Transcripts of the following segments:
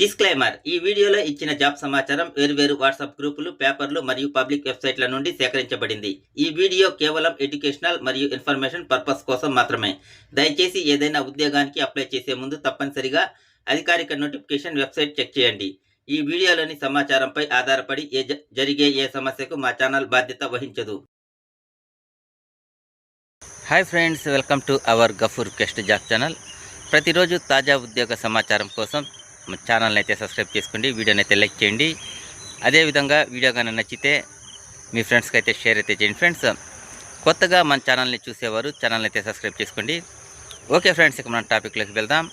Disclaimer ఈ వీడియోలో ఇచ్చిన జాబ్ సమాచారం వేర్వేరు వాట్సాప్ గ్రూపులు పేపర్లు మరియు పబ్లిక్ వెబ్సైట్ల నుండి సేకరించబడింది. ఈ వీడియో కేవలం ఎడ్యుకేషనల్ మరియు ఇన్ఫర్మేషన్ పర్పస్ కోసం మాత్రమే. దయచేసి ఏదైనా ఉద్యోగానికి అప్లై చేసే ముందు తప్పనిసరిగా అధికారిక నోటిఫికేషన్ వెబ్సైట్ చెక్ చేయండి. ఈ వీడియోలోని సమాచారంపై ఆధారపడి ఏ జరిగే ఏ సమస్యకు మా ఛానల్ బాధ్యత వహించదు. Hi friends welcome to our Gafoor కెస్ట్ job channel ప్రతిరోజు తాజా ఉద్యోగ సమాచారం కోసం మా ఛానల్ని అయితే సబ్స్క్రైబ్ చేసుకోండి వీడియోని అయితే లైక్ చేయండి. అదేవిధంగా వీడియో కానీ నచ్చితే మీ ఫ్రెండ్స్కి అయితే షేర్ అయితే చేయండి ఫ్రెండ్స్ కొత్తగా మన ఛానల్ని చూసేవారు ఛానల్ని అయితే సబ్స్క్రైబ్ చేసుకోండి. ఓకే ఫ్రెండ్స్ ఇక మన టాపిక్లోకి వెళ్దాం.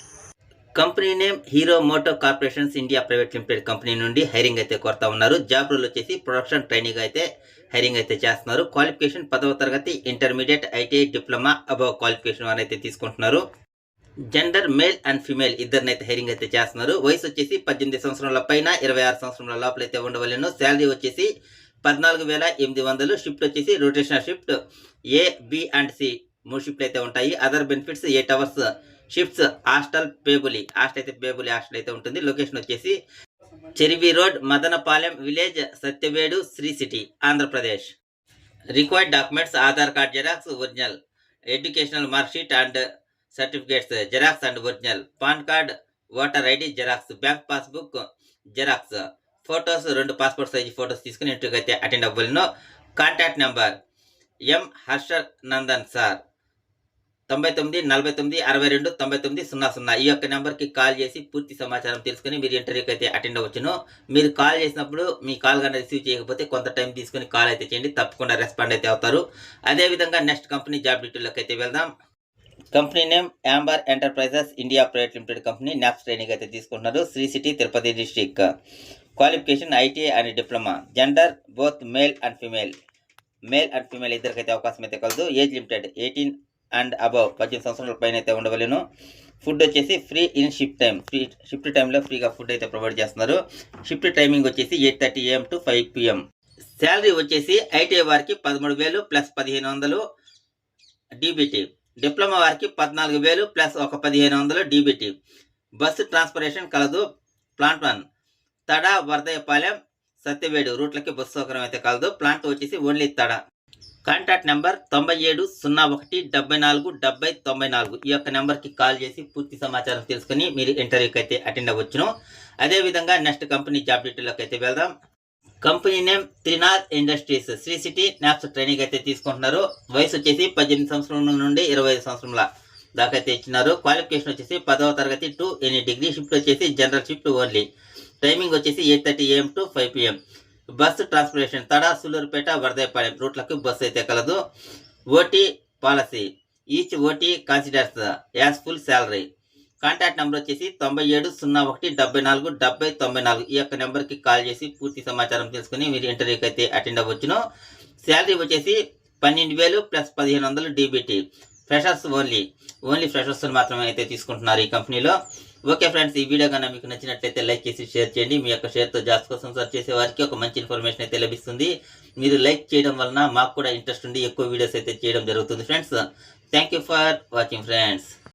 Company name Hero moto corporations India private limited company నుండి హైరింగ్ అయితే కొరత ఉన్నారు. జాబ్ రోల్ వచ్చేసి ప్రొడక్షన్ ట్రైనింగ్ అయితే హైరింగ్ అయితే చేస్తున్నారు. క్వాలిఫికేషన్ పదవ తరగతి intermediate ITI diploma above qualification వారు అయితే తీసుకుంటున్నారు. జెండర్ మేల్ అండ్ ఫిమేల్ ఇద్దరినైతే హైరింగ్ అయితే చేస్తున్నారు. వయసు వచ్చేసి పద్దెనిమిది సంవత్సరాల పైన ఇరవై ఆరు సంవత్సరాల లోపల అయితే ఉండవలను. శాలరీ వచ్చేసి పద్నాలుగు వేల ఎనిమిది వందలు. షిఫ్ట్ వచ్చేసి rotational shift A B and C మూడు షిఫ్ట్లు అయితే ఉంటాయి. Other benefits eight hours shifts hostel payable hostel అయితే పేబులి హాస్టల్ అయితే ఉంటుంది. లొకేషన్ వచ్చేసి Cherivi road Madanapalem village Satyavedu Sri city Andhra Pradesh required documents Aadhaar card xerox original educational marksheet and certificates xerox and original PAN card voter ID xerox bank passbook xerox photos రెండు passport size photos తీసుకుని ఇంటర్వ్యూకి అయితే attend అవ్వలను. Contact number M Harsha Nandan sir తొంభై తొమ్మిది నలభై తొమ్మిది అరవై రెండు తొంభై తొమ్మిది సున్నా సున్నా. ఈ యొక్క నెంబర్కి కాల్ చేసి పూర్తి సమాచారం తెలుసుకుని మీరు ఇంటర్వ్యూకి అయితే అటెండ్ అవ్వచ్చును. మీరు కాల్ చేసినప్పుడు మీ కాల్ కానీ రిసీవ్ చేయకపోతే కొంత టైం తీసుకుని కాల్ అయితే చేయండి. తప్పకుండా రెస్పాండ్ అయితే అవుతారు. అదేవిధంగా నెక్స్ట్ కంపెనీ జాబ్ డీటెయిల్లోకి అయితే వెళ్దాం. Company name Amber enterprises India private limited company NAPS training అయితే తీసుకుంటున్నారు. Sri city Tirupati district qualification ITI and diploma. Gender both male and female. Male and female ఇద్దరికైతే అవకాశం అయితే కలదు. Age limited eighteen and above పద్దెనిమిది సంవత్సరాల పైన అయితే ఉండవలేను. ఫుడ్ వచ్చేసి free in shift time free shift టైంలో ఫ్రీగా ఫుడ్ అయితే ప్రొవైడ్ చేస్తున్నారు. షిఫ్ట్ టైమింగ్ వచ్చేసి eight thirty AM to five PM salary వచ్చేసి ఐటీఐ వారికి పదమూడు వేలు ప్లస్ పదిహేను వందలు. డీబీటీ. డిప్లొమా వారికి పద్నాలుగు వేలు ప్లస్ ఒక పదిహేను వందలు డీబీటీ. బస్సు ట్రాన్స్పోర్టేషన్ కలదు ప్లాంట్ వన్. తడ వరదయపాలెం సత్యవేడు రూట్లకి బస్సు సౌకర్యం అయితే కలదు ప్లాంట్ వచ్చేసి ఓన్లీ తడ. కాంటాక్ట్ నెంబర్ తొంభై ఏడు సున్నా ఒకటి డెబ్బై నాలుగు డెబ్బై తొంభై నాలుగు. ఈ యొక్క నెంబర్కి కాల్ చేసి పూర్తి సమాచారం తెలుసుకుని మీరు ఇంటర్వ్యూకి అయితే అటెండ్ అవ్వచ్చును. అదేవిధంగా నెక్స్ట్ కంపెనీ జాబ్ డీటెయిల్లోకి అయితే వెళ్దాం. Company name Trinath industries. Sri city NAPS training అయితే తీసుకుంటున్నారు. వయసు వచ్చేసి పద్దెనిమిది సంవత్సరం నుండి ఇరవై ఐదు సంవత్సరంల దాకా అయితే ఇచ్చినారు. క్వాలిఫికేషన్ వచ్చేసి పదవ తరగతి టు ఎనీ డిగ్రీ షిఫ్ట్ వచ్చేసి జనరల్ షిఫ్ట్ ఓన్లీ. టైమింగ్ వచ్చేసి eight thirty AM to five PM. Bus transportation Tada Sullurpeta Varadayapalem రూట్లకు bus అయితే కలదు. OT policy each OT considers as full salary contact number వచ్చేసి తొంభై ఏడు సున్నా ఒకటి డెబ్బై నాలుగు డెబ్బై తొంభై నాలుగు ఈ యొక్క నెంబర్కి కాల్ చేసి పూర్తి సమాచారం తెలుసుకుని మీరు ఇంటర్వ్యూకి అయితే అటెండ్ అవ్వచ్చును. శాలరీ వచ్చేసి పన్నెండు వేలు ప్లస్ పదిహేను వందలు DBT. Freshers only. Only freshers మాత్రమే అయితే తీసుకుంటున్నారు ఈ కంపెనీలో. ఓకే ఫ్రెండ్స్ ఈ వీడియో కన్నా మీకు నచ్చినట్లయితే లైక్ చేసి షేర్ చేయండి. మీ యొక్క షేర్తో జాబ్స్ కోసం సర్చ్ చేసే వారికి ఒక మంచి ఇన్ఫర్మేషన్ అయితే లభిస్తుంది. మీరు లైక్ చేయడం వలన మాకు కూడా ఇంట్రెస్ట్ ఉండి ఎక్కువ వీడియోస్ అయితే చేయడం జరుగుతుంది friends. Thank you for watching friends.